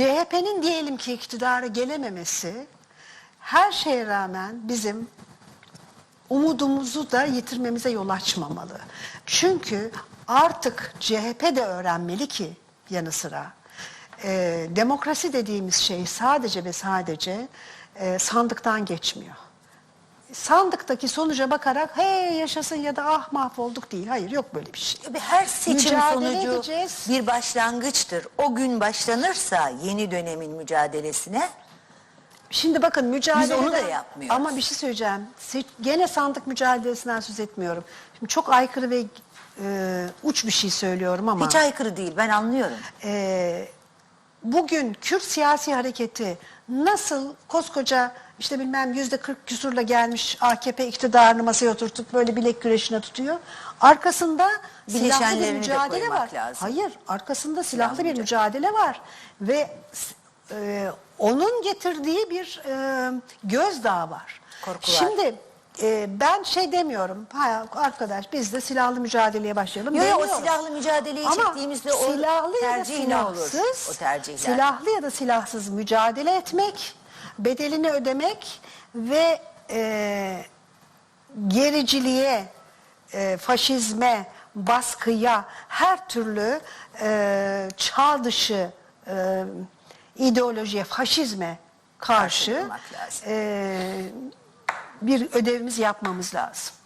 CHP'nin diyelim ki iktidara gelememesi her şeye rağmen bizim umudumuzu da yitirmemize yol açmamalı. Çünkü artık CHP de öğrenmeli ki yanı sıra e, demokrasi dediğimiz şey sadece ve sadece e, sandıktan geçmiyor. Sandıktaki sonuca bakarak hey yaşasın ya da ah mahvolduk değil. Hayır yok böyle bir şey. Tabii her seçim Mücadele sonucu edeceğiz. bir başlangıçtır. O gün başlanırsa yeni dönemin mücadelesine Şimdi bakın mücadele onu da yapmıyoruz. Ama bir şey söyleyeceğim. Se- Gene sandık mücadelesinden söz etmiyorum. Şimdi çok aykırı ve e, uç bir şey söylüyorum ama hiç aykırı değil ben anlıyorum. e, bugün Kürt siyasi hareketi nasıl koskoca işte bilmem yüzde 40 küsurla gelmiş AKP iktidarını masaya oturtup böyle bilek güreşine tutuyor. Arkasında silahlı bir mücadele var. lazım. Hayır, arkasında silahlı, Silahlı bir mücadele var ve e, onun getirdiği bir e, gözdağı var. Korkular. Şimdi e, ben şey demiyorum. Ha, arkadaş biz de silahlı mücadeleye başlayalım. Yo, yo, o silahlı mücadeleyi Ama çektiğimizde o silahlı ya da ne olur? silahsız, O tercihler. silahlı ya da silahsız mücadele etmek, bedelini ödemek ve e, gericiliğe, e, faşizme, baskıya, her türlü e, çağ dışı e, ideolojiye, faşizme karşı e, bir ödevimiz yapmamız lazım.